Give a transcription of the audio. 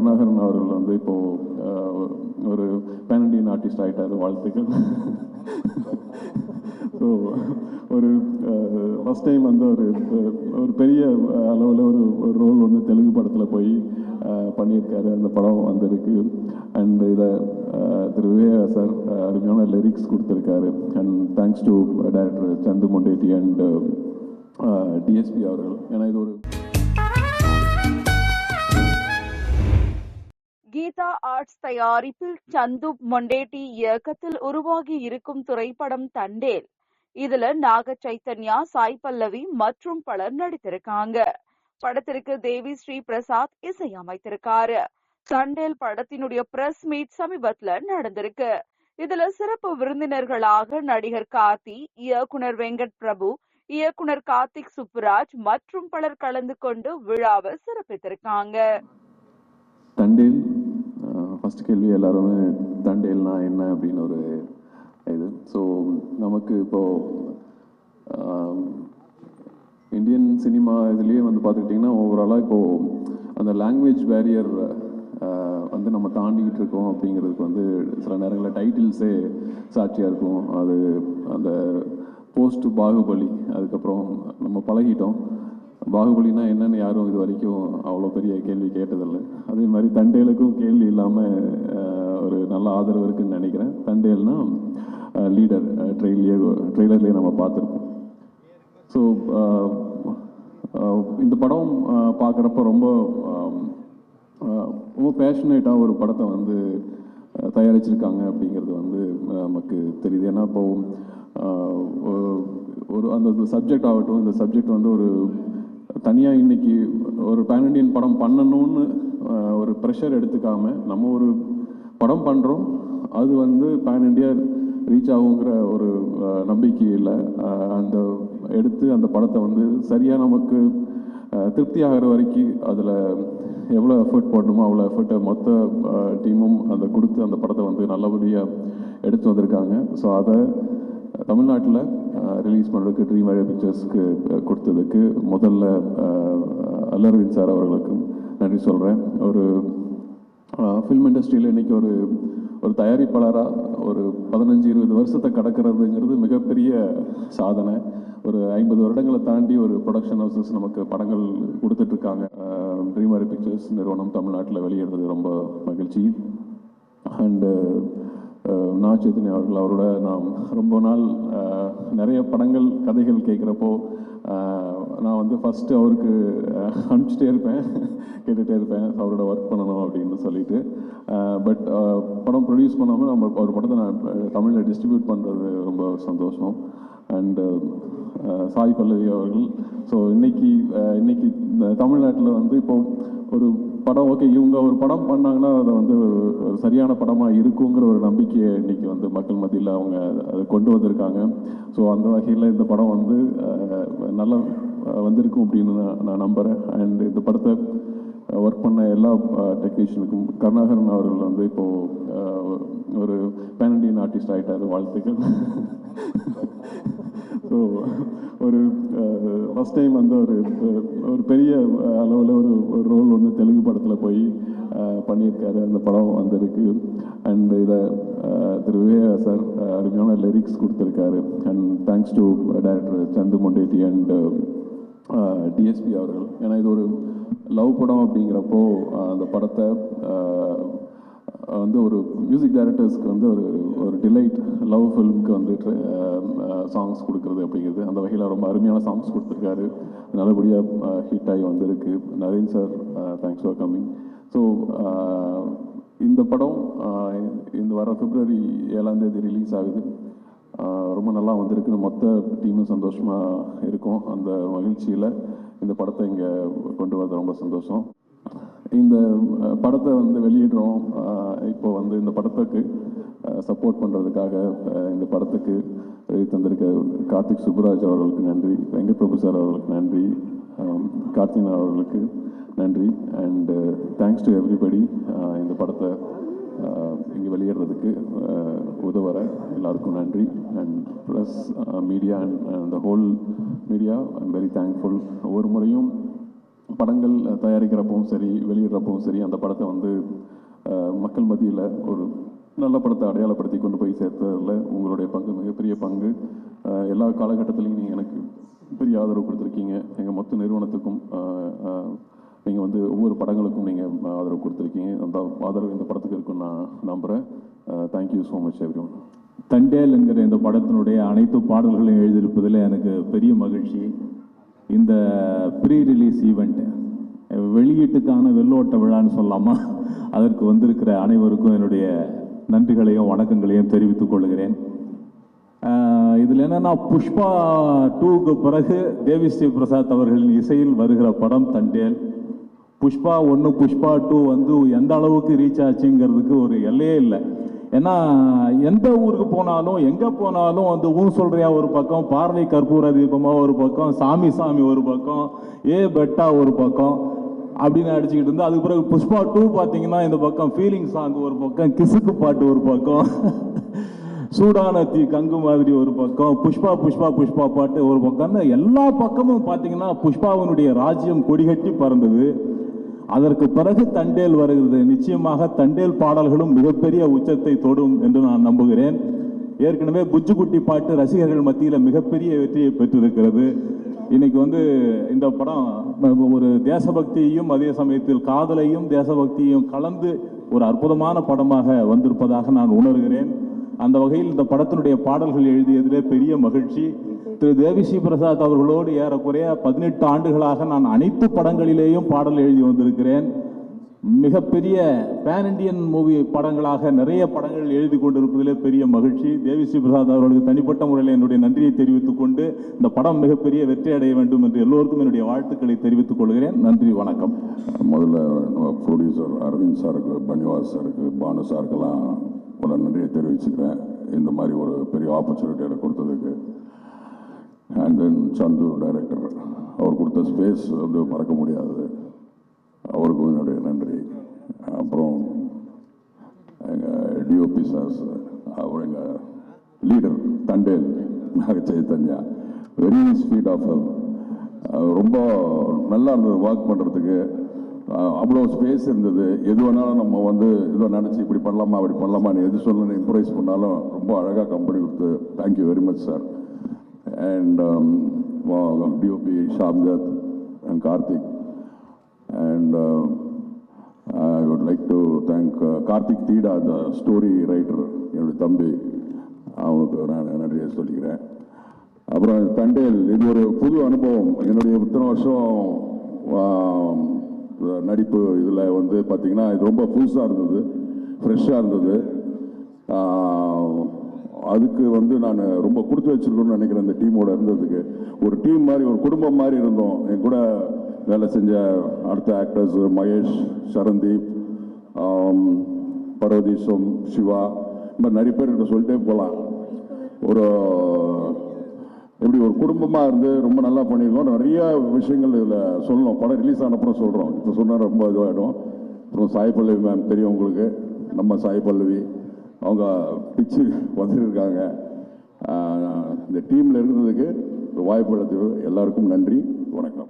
கருணாகரன் அவர்கள் வந்து இப்போது ஒரு பேன் இண்டியன் ஆர்டிஸ்ட் ஆகிட்டார் வாழ்த்துக்கள். ஸோ ஒரு ஃபஸ்ட் டைம் வந்து ஒரு ஒரு பெரிய அளவில் ஒரு ஒரு ரோல் வந்து தெலுங்கு படத்தில் போய் பண்ணியிருக்காரு. அந்த படம் வந்திருக்கு. அண்ட் இதை திரு விவேகா சார் அருமையான லிரிக்ஸ் கொடுத்துருக்காரு. And thanks to director Chandoo Mondeti and DSP அவர்கள் ஏன்னா இது ஒரு கீதா ஆர்ட்ஸ் தயாரிப்பில் சந்து மொண்டேட்டி இயக்கத்தில் உருவாகி இருக்கும் திரைப்படம் தண்டேல். இதுல நாக சைத்தன்யா சாய் பல்லவி மற்றும் பலர் நடித்திருக்காங்க. படத்திற்கு தேவி ஸ்ரீ பிரசாத் இசையமைத்திருக்காரு. தண்டேல் படத்தினுடைய பிரஸ் மீட் சமீபத்துல நடந்திருக்கு. இதுல சிறப்பு விருந்தினர்களாக நடிகர் கார்த்தி இயக்குனர் வெங்கட் பிரபு இயக்குனர் கார்த்திக் சுப்புராஜ் மற்றும் பலர் கலந்து கொண்டு விழாவை சிறப்பித்திருக்காங்க. தண்டேல் ஃபஸ்ட்டு கேள்வி எல்லாருமே தண்டேல்னா என்ன அப்படின்னு ஒரு இது. ஸோ நமக்கு இப்போது இந்தியன் சினிமா இதுலேயே வந்து பார்த்துக்கிட்டிங்கன்னா ஓவராலாக இப்போது அந்த லாங்குவேஜ் பேரியர் வந்து நம்ம தாண்டிக்கிட்டு இருக்கோம் அப்படிங்கிறதுக்கு வந்து சில நேரங்களில் டைட்டில்ஸே சாட்சியாக இருக்கும். அது அந்த போஸ்ட் பாகுபலி அதுக்கப்புறம் நம்ம பழகிட்டோம். பாகுபலினா என்னன்னு யாரும் இது வரைக்கும் அவ்வளோ பெரிய கேள்வி கேட்டதில்லை. அதே மாதிரி தண்டேலுக்கும் கேள்வி இல்லாமல் ஒரு நல்ல ஆதரவு இருக்குன்னு நினைக்கிறேன். தண்டேல்னா லீடர் ட்ரெயிலே ட்ரெய்லர்லேயே நம்ம பார்த்துருக்கோம் ஸோ இந்த படம் பார்க்குறப்ப ரொம்ப ரொம்ப பேஷனேட்டாக ஒரு படத்தை வந்து தயாரிச்சிருக்காங்க அப்படிங்கிறது வந்து நமக்கு தெரியுது. ஏன்னா இப்போ ஒரு- ஒரு அந்த சப்ஜெக்ட் ஆகட்டும் இந்த சப்ஜெக்ட் வந்து ஒரு தனியாக இன்னைக்கு ஒரு பேன் இண்டியன் படம் பண்ணணும்னு ஒரு ப்ரெஷர் எடுத்துக்காம நம்ம ஒரு படம் பண்ணுறோம் அது வந்து பேன் இண்டியா ரீச் ஆகுங்கிற ஒரு நம்பிக்கையில் அந்த எடுத்து அந்த படத்தை வந்து சரியாக நமக்கு திருப்தி ஆகிற வரைக்கும் அதில் எவ்வளோ எஃபர்ட் போடணுமோ அவ்வளோ எஃபர்ட்டை மொத்த டீமும் அந்த கொடுத்து அந்த படத்தை வந்து நல்லபடியாக எடுத்து வந்திருக்காங்க. ஸோ அதை தமிழ்நாட்டில் ரிலீஸ் பண்ணுறதுக்கு ட்ரீம் ஐடியா பிக்சர்ஸ்க்கு கொடுத்ததுக்கு முதல்ல அல்லரவிந்த் சார் அவர்களுக்கும் நன்றி சொல்கிறேன் ஒரு ஃபில்ம் இண்டஸ்ட்ரியில் இன்றைக்கி ஒரு ஒரு தயாரிப்பாளராக ஒரு பதினஞ்சு இருபது வருஷத்தை கடக்கிறதுங்கிறது மிகப்பெரிய சாதனை. ஒரு ஐம்பது வருடங்களை தாண்டி ஒரு ப்ரொடக்ஷன் ஹவுசஸ் நமக்கு படங்கள் கொடுத்துட்ருக்காங்க ட்ரீமரி பிக்சர்ஸ் நிறுவனம் தமிழ்நாட்டில் வெளியிடுறது ரொம்ப மகிழ்ச்சி. அண்டு நா சைத்தன்யா அவர்கள் அவரோட நாம் ரொம்ப நாள் நிறைய படங்கள் கதைகள் கேட்குறப்போ நான் வந்து ஃபஸ்ட்டு அவருக்கு அனுப்பிச்சிட்டே இருப்பேன். கேட்டுகிட்டே இருப்பேன். அவரோட ஒர்க் பண்ணணும் அப்படின்னு சொல்லிட்டு. பட் படம் ப்ரொடியூஸ் பண்ணாமல் நம்ம ஒரு படத்தை நான் தமிழில் டிஸ்ட்ரிபியூட் பண்ணுறது ரொம்ப சந்தோஷம். அண்டு சாய் பல்லவி அவர்கள். ஸோ இன்னைக்கு இன்னைக்கு தமிழ்நாட்டில் வந்து இப்போது ஒரு படம் ஓகே இவங்க ஒரு படம் பண்ணாங்கன்னா அதை வந்து சரியான படமாக இருக்குங்கிற ஒரு நம்பிக்கையை இன்னைக்கு வந்து மக்கள் மத்தியில் அவங்க அதை கொண்டு வந்திருக்காங்க. ஸோ அந்த வகையில் இந்த படம் வந்து நல்லா வந்திருக்கும் அப்படின்னு நான் நான் நம்புகிறேன் அண்ட் இந்த படத்தை ஒர்க் பண்ண எல்லா டெக்னீஷியனுக்கும் கருணாகரன் அவர்கள் வந்து இப்போது ஒரு பேன் இண்டியன் ஆர்டிஸ்ட் ஆகிட்டார் வாழ்த்துக்கள். ஸோ ஒரு ஃபஸ்ட் டைம் வந்து ஒரு ஒரு பெரிய அளவில் ஒரு ஒரு ரோல் ஒன்று தெலுங்கு படத்தில் போய் பண்ணியிருக்காரு. அந்த படம் வந்திருக்கு. அண்ட் இதை திரு விவேகா சார் அருமையான லிரிக்ஸ் கொடுத்துருக்காரு. And thanks to director Chandoo Mondeti and DSP அவர்கள். ஏன்னா இது ஒரு லவ் படம் அப்படிங்கிறப்போ அந்த படத்தை வந்து ஒரு மியூசிக் டைரக்டர்ஸ்க்கு வந்து ஒரு ஒரு டிலைட் லவ் ஃபிலிம்க்கு வந்து சாங்ஸ் கொடுக்குறது அப்படிங்கிறது. அந்த வகையில் ரொம்ப அருமையான சாங்ஸ் கொடுத்துருக்காரு. நல்லபடியாக ஹிட் ஆகி வந்திருக்கு. Naren sir thanks for coming so இந்த படம் இந்த வர பிப்ரவரி ஏழாம் தேதி ரிலீஸ் ஆகுது. ரொம்ப நல்லா வந்திருக்குன்னு மொத்த டீமும் சந்தோஷமாக இருக்கும். அந்த மகிழ்ச்சியில் இந்த படத்தை இங்கே கொண்டு வரது ரொம்ப சந்தோஷம். இந்த படத்தை வந்து வெளியிடுறோம். இப்போ வந்து இந்த படத்துக்கு சப்போர்ட் பண்ணுறதுக்காக இந்த படத்துக்கு தந்திருக்க கார்த்திக் சுப்புராஜ் அவர்களுக்கு நன்றி வெங்கட் பிரபு சார் அவர்களுக்கு நன்றி கார்த்தினா அவர்களுக்கு நன்றி அண்டு தேங்க்ஸ் டு எவ்ரிபடி இந்த படத்தை இங்கே வெளியிடுறதுக்கு அஹ், உதவுற எல்லாருக்கும் நன்றி and plus media and the whole media I'm very thankful ஒவ்வொரு முறையும் படங்கள் தயாரிக்கிறப்பவும் சரி வெளியிடுறப்பவும் சரி அந்த படத்தை வந்து மக்கள் மத்தியில் ஒரு நல்ல படத்தை அடையாளப்படுத்தி கொண்டு போய் சேர்த்ததில் உங்களுடைய பங்கு மிகப்பெரிய பங்கு. எல்லா காலகட்டத்திலையும் நீங்கள் எனக்கு பெரிய ஆதரவு கொடுத்துருக்கீங்க. எங்கள் மொத்த நிறுவனத்துக்கும் நீங்கள் வந்து ஒவ்வொரு படங்களுக்கும் நீங்கள் ஆதரவு கொடுத்துருக்கீங்க. அந்த ஆதரவு இந்த படத்துக்கு இருக்குன்னு நான் நம்புகிறேன் thank you so much everyone Thandel என்கிற இந்த படத்தினுடைய அனைத்து பாடல்களையும் எழுதியிருப்பதில் எனக்கு பெரிய மகிழ்ச்சி. இந்த ப்ரீ ரிலீஸ் ஈவெண்ட் வெளியீட்டுக்கான வெள்ளோட்ட விழான்னு சொல்லலாமா அதற்கு வந்திருக்கிற அனைவருக்கும் என்னுடைய நன்றிகளையும் வணக்கங்களையும் தெரிவித்துக் கொள்கிறேன். இதில் இதுல என்னன்னா புஷ்பா டூக்கு பிறகு தேவி ஸ்ரீ பிரசாத் அவர்களின் இசையில் வருகிற படம் தண்டேல். புஷ்பா ஒன்று புஷ்பா டூ வந்து எந்த அளவுக்கு ரீச் ஆச்சுங்கிறதுக்கு ஒரு எல்லையே இல்லை. ஏன்னா எந்த ஊருக்கு போனாலும் எங்கே போனாலும் வந்து ஊர் சொல்கிறியா ஒரு பக்கம் பார்வை கற்பூர தீபமாக ஒரு பக்கம் சாமி சாமி ஒரு பக்கம் ஏ பெட்டா ஒரு பக்கம். அப்படின்னு அடிச்சுக்கிட்டு இருந்து அதுக்கு பிறகு புஷ்பா டூ பார்த்தீங்கன்னா இந்த பக்கம் ஃபீலிங் சாங் ஒரு பக்கம் கிசுக்கு பாட்டு ஒரு பக்கம் சூடான தீ கங்கு மாதிரி ஒரு பக்கம் புஷ்பா புஷ்பா புஷ்பா பாட்டு ஒரு பக்கம்னு எல்லா பக்கமும் பார்த்தீங்கன்னா புஷ்பாவினுடைய ராஜ்யம் கொடிகட்டி பறந்தது. அதற்கு பிறகு தண்டேல் வருகிறது. நிச்சயமாக தண்டேல் பாடல்களும் மிகப்பெரிய உச்சத்தை தொடும் என்று நான் நம்புகிறேன். ஏற்கனவே புஜ்ஜுக்குட்டி பாட்டு ரசிகர்கள் மத்தியில் மிகப்பெரிய வெற்றியை பெற்றிருக்கிறது. இன்னைக்கு வந்து இந்த படம் ஒரு தேசபக்தியையும் அதே சமயத்தில் காதலையும் தேசபக்தியையும் கலந்து ஒரு அற்புதமான படமாக வந்திருப்பதாக நான் உணர்கிறேன். அந்த வகையில் இந்த படத்தினுடைய பாடல்கள் எழுதியதிலே பெரிய மகிழ்ச்சி. திரு. தேவிஸ்ரீ பிரசாத் அவர்களோடு ஏறக்குறைய பதினெட்டு ஆண்டுகளாக நான் அனைத்து படங்களிலேயும் பாடல் எழுதி வந்திருக்கிறேன். மிகப்பெரிய பேன் இண்டியன் மூவி படங்களாக நிறைய படங்கள் எழுதி கொண்டிருப்பதிலே பெரிய மகிழ்ச்சி. தேவிஸ்ரீ பிரசாத் அவர்களுக்கு தனிப்பட்ட முறையில் என்னுடைய நன்றியை தெரிவித்துக் கொண்டு இந்த படம் மிகப்பெரிய வெற்றி அடைய வேண்டும் என்று எல்லோருக்கும் என்னுடைய வாழ்த்துக்களை தெரிவித்துக் கொள்கிறேன். நன்றி வணக்கம். முதல்ல ப்ரொடியூசர் அரவிந்த் சாருக்கு பன்னிவாஸ் சாருக்கு பானு சாருக்கெல்லாம் ஒரு நன்றியை தெரிவிச்சுக்கிறேன். இந்த மாதிரி ஒரு பெரிய ஆப்பர்ச்சுனிட்டி எனக்கு கொடுத்ததுக்கு. அண்ட் தென் சந்து டைரக்டர் அவர் கொடுத்த ஸ்பேஸ் வந்து மறக்க முடியாது. அவருக்கும் என்னுடைய நன்றி. அப்புறம் எங்கள் டிஓபி சார் அவர் எங்கள் leader Thandel Naga Chaitanya very speed off ரொம்ப நல்லா இருந்தது ஒர்க் பண்ணுறதுக்கு அவ்வளோ ஸ்பேஸ் இருந்தது. எது வேணாலும் நம்ம வந்து ஏதோ நினச்சி இப்படி பண்ணலாமா அப்படி பண்ணலாமான்னு எது சொல்லணும் இம்ப்ரைஸ் பண்ணாலும் ரொம்ப அழகாக கம்பெனி கொடுத்து thank you very much sir and DOP Shamdat and Karthik. And I would like to thank Karthik Theeda the story writer என்னுடைய தம்பி. அவனுக்கு நான் நன்றியை சொல்லிக்கிறேன். அப்புறம் தண்டேல் இது ஒரு புது அனுபவம். என்னுடைய இத்தனை வருஷம் நடிப்பு இதில் வந்து பார்த்தீங்கன்னா இது ரொம்ப புதுசாக இருந்தது. ஃப்ரெஷ்ஷாக இருந்தது. அதுக்கு வந்து நான் ரொம்ப கொடுத்து வச்சுருக்கணும்னு நினைக்கிறேன் இந்த டீமோட இருந்ததுக்கு. ஒரு டீம் மாதிரி ஒரு குடும்பம் மாதிரி இருந்தோம். என் கூட வேலை செஞ்ச அடுத்த ஆக்டர்ஸ் மகேஷ் சரந்தீப் ஆம், பர்வதீசம் சிவா இந்த மாதிரி நிறைய பேர்கிட்ட சொல்லிட்டே போகலாம். ஒரு எப்படி ஒரு குடும்பமாக இருந்து ரொம்ப நல்லா பண்ணியிருக்கோம் நிறைய விஷயங்கள் இதில் சொல்லணும். படம் ரிலீஸ் ஆனப்புறம் சொல்கிறோம் இப்போ சொன்னால் ரொம்ப இதுவாகிடும் அப்புறம் சாய் பல்லவி மேம் தெரியும் உங்களுக்கு. நம்ம சாய் பல்லவி. அவங்க பிச்சு வந்துருக்காங்க. இந்த டீமில் இருந்ததுக்கு வாய்ப்பு எல்லாருக்கும் நன்றி. வணக்கம்.